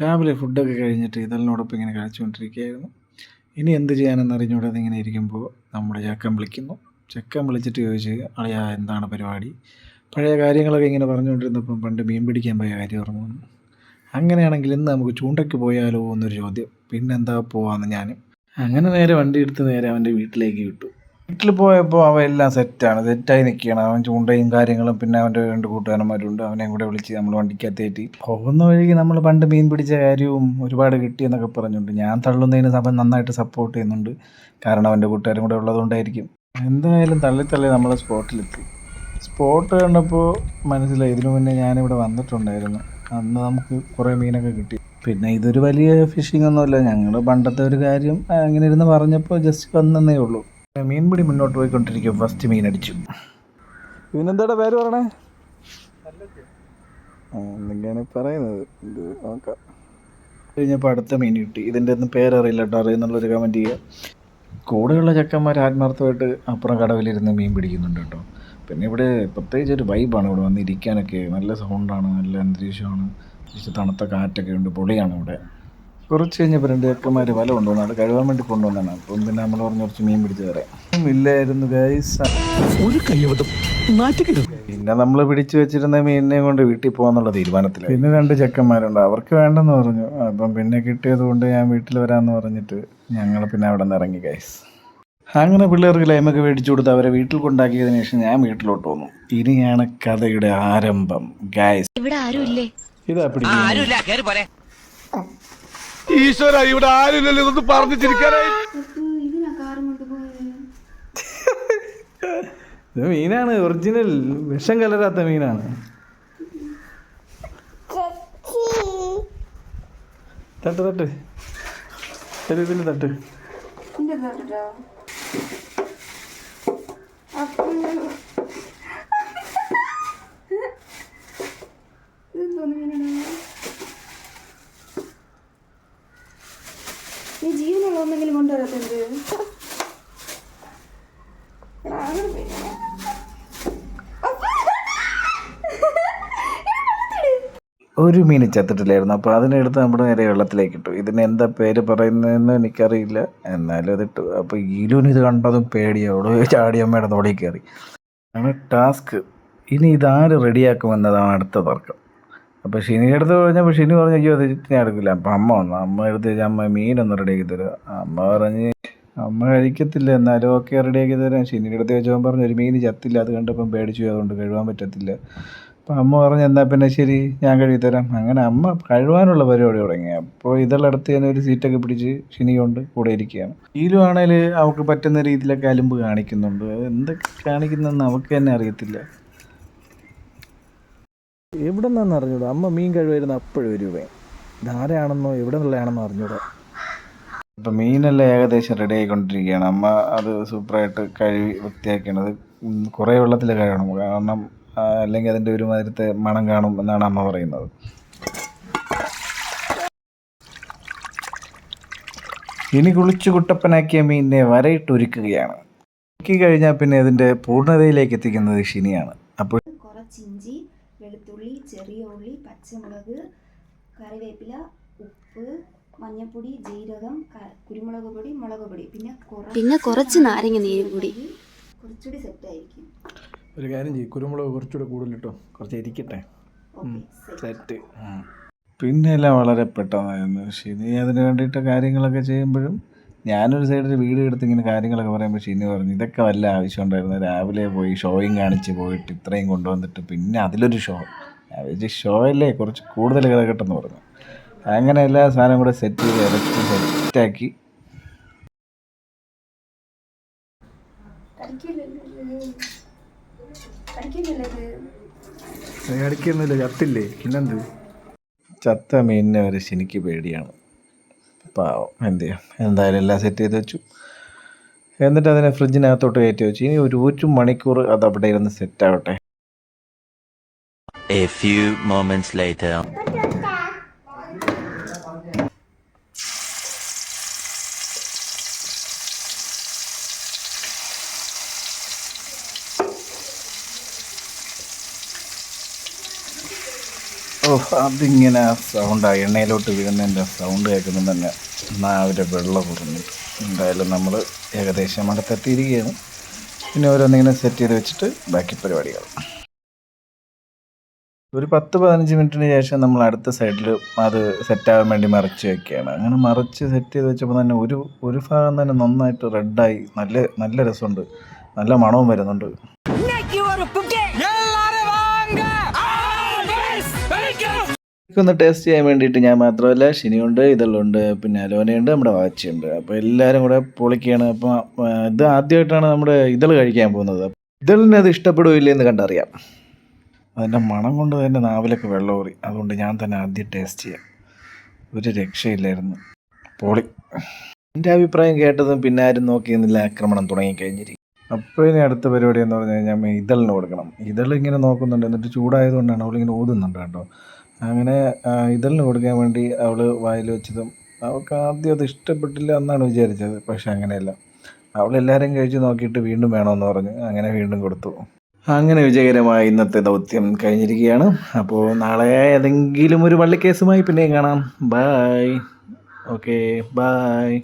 രാവിലെ ഫുഡൊക്കെ കഴിഞ്ഞിട്ട് ഇതലിനോടൊപ്പം ഇങ്ങനെ കഴിച്ചുകൊണ്ടിരിക്കുകയായിരുന്നു ഇനി എന്ത് ചെയ്യാനെന്ന് അറിഞ്ഞുകൂടാതെ ഇങ്ങനെ ഇരിക്കുമ്പോൾ നമ്മുടെ ചക്കൻ വിളിക്കുന്നു. ചക്കൻ വിളിച്ചിട്ട് ചോദിച്ച് അളിയാ എന്താണ് പരിപാടി? പഴയ കാര്യങ്ങളൊക്കെ ഇങ്ങനെ പറഞ്ഞുകൊണ്ടിരുന്നപ്പം പണ്ട് മീൻ പിടിക്കാൻ പോയ കാര്യം ഓർമ്മ വന്നു. അങ്ങനെയാണെങ്കിൽ ഇന്ന് നമുക്ക് ചൂണ്ടയ്ക്ക് പോയാലോ എന്നൊരു ചോദ്യം. പിന്നെന്താ പോവാന്ന് ഞാൻ അങ്ങനെ നേരെ വണ്ടി എടുത്ത് നേരെ അവന്റെ വീട്ടിലേക്ക് വിട്ടു. വീട്ടിൽ പോയപ്പോൾ അവൻ എല്ലാം സെറ്റാണ് സെറ്റായി നിൽക്കുകയാണ് അവൻ ചൂണ്ടയും കാര്യങ്ങളും പിന്നെ അവന്റെ രണ്ട് കൂട്ടുകാരന്മാരുണ്ട്. അവനെയും കൂടെ വിളിച്ച് നമ്മൾ വണ്ടിക്കകത്ത് കയറ്റി. പോകുന്ന വഴിക്ക് നമ്മൾ പണ്ട് മീൻ പിടിച്ച കാര്യവും ഒരുപാട് കിട്ടിയെന്നൊക്കെ പറഞ്ഞുണ്ട്. ഞാൻ തള്ളുന്നതിന് അവൻ നന്നായിട്ട് സപ്പോർട്ട് ചെയ്യുന്നുണ്ട്. കാരണം അവന്റെ കൂട്ടുകാരും കൂടെ ഉള്ളതുകൊണ്ടായിരിക്കും. എന്തായാലും തള്ളി തള്ളി നമ്മൾ സ്പോട്ടിലെത്തി സ്പോട്ട് കണ്ടപ്പോൾ മനസ്സിലായി. ഇതിനു മുന്നേ ഞാനിവിടെ വന്നിട്ടുണ്ടായിരുന്നു. അന്ന് നമുക്ക് കുറേ മീനൊക്കെ കിട്ടി. പിന്നെ ഇതൊരു വലിയ ഫിഷിംഗ് ഒന്നുമല്ല. ഞങ്ങൾ പണ്ടത്തെ ഒരു കാര്യം അങ്ങനെ ഇരുന്ന് പറഞ്ഞപ്പോൾ ജസ്റ്റ് വന്നേ ഉള്ളൂ. മീൻപിടി മുന്നോട്ട് പോയിക്കൊണ്ടിരിക്കും. ഫസ്റ്റ് മീൻ അടിച്ചു. ഇവനെന്താടാ പേര് പറയണേ ആ, എന്തൊക്കെയാണ് പറയുന്നത്? ഇത് നോക്കാം. കഴിഞ്ഞപ്പോൾ അടുത്ത മീൻ കിട്ടി. ഇതിന്റെ ഒന്നും പേരറിയില്ല കേട്ടോ അറിയുന്നുള്ളൊരു കമന്റ് ചെയ്യുക കൂടെയുള്ള ചെക്കന്മാർ ആത്മാർത്ഥമായിട്ട് അപ്പുറം കടവിലിരുന്ന് മീൻ പിടിക്കുന്നുണ്ട് കേട്ടോ പിന്നെ ഇവിടെ പ്രത്യേകിച്ച് ഒരു വൈബാണ് ഇവിടെ വന്ന് ഇരിക്കാനൊക്കെ നല്ല സൗണ്ടാണ് നല്ല അന്തരീക്ഷമാണ്. തണുത്ത കാറ്റൊക്കെ ഉണ്ട് പൊളിയാണ് ഇവിടെ. കുറച്ച് കഴിഞ്ഞപ്പോൾ രണ്ട് ചെക്കന്മാർ വല കൊണ്ടുവന്നാണ് കഴുകാൻ വേണ്ടി കൊണ്ടുവന്നാണ്. അപ്പം പിന്നെ നമ്മൾ പറഞ്ഞ് കുറച്ച് മീൻ പിടിച്ച് തരാം. ഇല്ലായിരുന്നു ഗൈസ് പിന്നെ നമ്മൾ പിടിച്ചു വെച്ചിരുന്ന മീനിനെ കൊണ്ട് വീട്ടിൽ പോകാന്നുള്ള തീരുമാനത്തിൽ പിന്നെ രണ്ട് ചെക്കന്മാരുണ്ട്. അവർക്ക് വേണ്ടെന്ന് പറഞ്ഞു. അപ്പം പിന്നെ കിട്ടിയത് കൊണ്ട് ഞാൻ വീട്ടിൽ വരാമെന്ന് പറഞ്ഞിട്ട് ഞങ്ങൾ പിന്നെ അവിടെ നിന്ന് ഇറങ്ങി ഗൈസ് അങ്ങനെ പിള്ളേർക്ക് ലൈമൊക്കെ മേടിച്ചു കൊടുത്ത് അവരെ വീട്ടിൽ കൊണ്ടാക്കിയതിന് ശേഷം ഞാൻ വീട്ടിലോട്ട് വന്നു. ഇനിയാണ് കഥയുടെ ആരംഭം ഗൈസ് ഇവിടെ ആരുമില്ലേ? ഇതാ പിടിക്കുന്നത്. ആരുമില്ല കേറി പോരെ. ഈശ്വര ഇവിടെ ആരുമില്ലല്ലോ ഇതൊന്ന് പറഞ്ഞു ചിരിക്കാനായി. ഇത് മീനാണ് ഒറിജിനൽ. വിഷം കലരാത്ത മീനാണ്. തട്ട് തട്ട്. ഇതിൽ തട്ട്. ഒരു മീൻ ചത്തിട്ടില്ലായിരുന്നു. അപ്പോൾ അതിനെടുത്ത് നമ്മുടെ നേരെ വെള്ളത്തിലേക്ക് ഇട്ടു. ഇതിന് എന്താ പേര് പറയുന്നതെന്ന് എനിക്കറിയില്ല. എന്നാലും അതിട്ടു അപ്പോൾ ഈലുവിന് ഇത് കണ്ടതും പേടിയോട് ചാടിയമ്മയുടെ തോളിൽ കയറി. ആണ് ടാസ്ക്. ഇനി ഇതാര് റെഡിയാക്കുമെന്നതാണ് അടുത്ത തർക്കം. അപ്പോൾ ഷിനിയുടെ അടുത്ത് പറഞ്ഞപ്പോൾ ഷിനി പറഞ്ഞു അയ്യോ അത് ഞാൻ എടുക്കില്ല. അപ്പം അമ്മ വന്നു. അമ്മ എടുത്ത് വെച്ചാൽ അമ്മ മീനൊന്ന് റെഡിയാക്കി തരുക അമ്മ പറഞ്ഞ് അമ്മ കഴിക്കത്തില്ല. എന്നാലും ഓക്കെ റെഡിയാക്കി തരാം. ഷിനിയുടെ അടുത്ത് ചോദിച്ചവൻ പറഞ്ഞു ഒരു മീൻ ചത്തില്ല. അത് കണ്ടപ്പം പേടിച്ചു. അതുകൊണ്ട് കഴുകാൻ പറ്റത്തില്ല. അപ്പം അമ്മ പറഞ്ഞു എന്നാൽ പിന്നെ ശരി ഞാൻ കഴുകി തരാം. അങ്ങനെ അമ്മ കഴുകാനുള്ള പരിപാടി തുടങ്ങി. അപ്പോൾ ഇതെള്ളടുത്ത് ഞാൻ ഒരു സീറ്റൊക്കെ പിടിച്ച് ഷിനി കൊണ്ട് കൂടെ ഇരിക്കുകയാണ്. ഈലു ആണെങ്കിൽ അവൾക്ക് പറ്റുന്ന രീതിയിലൊക്കെ അലുമ്പ് കാണിക്കുന്നുണ്ട്. എന്തൊക്കെ കാണിക്കുന്നതെന്ന് അവൾക്ക് തന്നെ അറിയത്തില്ല. എവിടെ നിന്നാന്ന് അറിഞ്ഞൂടാ? അമ്മ മീൻ കഴിവായിരുന്നു അപ്പോഴും വരുവേ ഇതാരാണെന്നോ എവിടെ നിന്നുള്ളതാണെന്നോ അറിഞ്ഞൂടാ. അപ്പം മീനെല്ലാം ഏകദേശം റെഡി ആയിക്കൊണ്ടിരിക്കുകയാണ്. അമ്മ അത് സൂപ്പറായിട്ട് കഴുകി വൃത്തിയാക്കിയാണ്. അത് കുറേ വെള്ളത്തിൽ കഴുകണം. കാരണം അല്ലെങ്കിൽ അതിന്റെ ഒരുമാതിരത്തെ മണം കാണും എന്നാണ് അമ്മ പറയുന്നത്. ഇനി കുളിച്ചു കുട്ടപ്പനാക്കിയ മീനിനെ വരയിട്ടൊരുക്കുകയാണ് ഒരുക്കി കഴിഞ്ഞാൽ പിന്നെ അതിന്റെ പൂർണതയിലേക്ക് എത്തിക്കുന്നത് ഷിനിയാണ്. അപ്പോൾ കുറച്ച് ഇഞ്ചി വെളുത്തുള്ളി ചെറിയ ഉള്ളി പച്ചമുളക് കറിവേപ്പില ഉപ്പ് മഞ്ഞൾപ്പൊടി ജീരകം കുരുമുളക് പൊടി മുളക് പൊടി. പിന്നെ പിന്നെ കുറച്ച് നാരങ്ങ നീരും കൂടി. കുറച്ചുകൂടി സെറ്റ് ആയിരിക്കും ഒരു കാര്യം ചെയ്യും. കുരുമുളക് കുറച്ചുകൂടെ കൂടുതലിട്ടോ. കുറച്ച് ഇരിക്കട്ടെ. Okay set. പിന്നെ എല്ലാം വളരെ പെട്ടെന്നായിരുന്നു പക്ഷേ ഇനി അതിന് വേണ്ടിയിട്ട് കാര്യങ്ങളൊക്കെ ചെയ്യുമ്പോഴും ഞാനൊരു സൈഡിൽ വീട് എടുത്ത് ഇങ്ങനെ കാര്യങ്ങളൊക്കെ പറയുമ്പോൾ ഷിനി പറഞ്ഞു ഇതൊക്കെ വല്ല ആവശ്യം ഉണ്ടായിരുന്നു. രാവിലെ പോയി ഷോയും കാണിച്ച് പോയിട്ട് ഇത്രയും കൊണ്ടുവന്നിട്ട് പിന്നെ അതിലൊരു ഷോ. ഞാൻ ഷോ അല്ലേ കുറച്ച് കൂടുതൽ കിടക്കട്ടെന്ന് പറഞ്ഞു. അങ്ങനെ എല്ലാ സാധനവും കൂടെ സെറ്റ് ചെയ്ത് ഇറക്കി സെറ്റാക്കി അടിക്കുന്നില്ല ചത്തില്ലേ? പിന്നെന്ത്? ചത്ത മീനിനെ വരെ ശനിക്ക് പേടിയാണ്. പാവം എന്ത് ചെയ്യാം? എന്തായാലും എല്ലാം സെറ്റ് ചെയ്ത് വെച്ചു. എന്നിട്ട് അതിനെ ഫ്രിഡ്ജിനകത്തോട്ട് കയറ്റി വെച്ചു. ഇനി ഒരു ഒരു മണിക്കൂർ അത് അവിടെ ഇരുന്ന് സെറ്റ് ആവട്ടെ. A few moments later. ഓ അതിങ്ങനെ ആ സൗണ്ട് ആ എണ്ണയിലോട്ട് വീഴുന്നതിന്റെ സൗണ്ട് കേൾക്കുമ്പോൾ തന്നെ നാവിലെ വെള്ളം കുറഞ്ഞു. എന്തായാലും നമ്മൾ ഏകദേശം അടുത്തെത്തിയിരിക്കുകയാണ്. പിന്നെ ഓരോന്നിങ്ങനെ സെറ്റ് ചെയ്ത് വെച്ചിട്ട് ബാക്കി പരിപാടികൾ. ഒരു പത്ത് പതിനഞ്ച് മിനിറ്റിന് ശേഷം നമ്മൾ അടുത്ത സൈഡിൽ അത് സെറ്റാകാൻ വേണ്ടി മറിച്ച് വെക്കുകയാണ്. അങ്ങനെ മറിച്ച് സെറ്റ് ചെയ്ത് വെച്ചപ്പോൾ തന്നെ ഒരു ഒരു ഭാഗം തന്നെ നന്നായിട്ട് റെഡായി നല്ല നല്ല രസമുണ്ട്. നല്ല മണവും വരുന്നുണ്ട്. ഒന്ന് ടേസ്റ്റ് ചെയ്യാൻ വേണ്ടിയിട്ട് ഞാൻ മാത്രമല്ല ഷിനിയുണ്ട് ഇതെല്ലാമുണ്ട് പിന്നെ അലോനയുണ്ട് നമ്മുടെ വാച്ചിയുണ്ട്. അപ്പോൾ എല്ലാവരും കൂടെ പൊളിക്കുകയാണ്. അപ്പോൾ ഇത് ആദ്യമായിട്ടാണ് നമ്മുടെ ഇതൾ കഴിക്കാൻ പോകുന്നത്. ഇതളിനെ അത് ഇഷ്ടപ്പെടുകയില്ല എന്ന് കണ്ടറിയാം. അതിന്റെ മണം കൊണ്ട് തന്നെ നാവിലൊക്കെ വെള്ളമൂറി. അതുകൊണ്ട് ഞാൻ തന്നെ ആദ്യം ടേസ്റ്റ് ചെയ്യാം. ഒരു രക്ഷയില്ലായിരുന്നു. പൊളി. എന്റെ അഭിപ്രായം കേട്ടതും പിന്നെ ആരും നോക്കിയെന്നില്ല ആക്രമണം തുടങ്ങിക്കഴിഞ്ഞിരിക്കും. അപ്പോൾ ഇനി അടുത്ത പരിപാടി എന്ന് പറഞ്ഞു കഴിഞ്ഞാൽ ഇതളിന് കൊടുക്കണം. ഇതൾ ഇങ്ങനെ നോക്കുന്നുണ്ട്. എന്നിട്ട് ചൂടായതുകൊണ്ടാണ് അവളിങ്ങനെ ഊതുന്നുണ്ട് കേട്ടോ. അങ്ങനെ ഇതെല്ലാം കൊടുക്കാൻ വേണ്ടി അവൾ വായിൽ വെച്ചതും അവൾക്ക് ആദ്യം അത് ഇഷ്ടപ്പെട്ടില്ല എന്നാണ് വിചാരിച്ചത്. പക്ഷെ അങ്ങനെയല്ല. അവൾ എല്ലാവരും കഴിച്ച് നോക്കിയിട്ട് വീണ്ടും വേണമെന്ന് പറഞ്ഞു. അങ്ങനെ വീണ്ടും കൊടുത്തു. അങ്ങനെ വിജയകരമായ ഇന്നത്തെ ദൗത്യം കഴിഞ്ഞിരിക്കുകയാണ്. അപ്പോൾ നാളെ ഏതെങ്കിലും ഒരു വള്ളിക്കേസുമായി പിന്നെയും കാണാം. Bye okay bye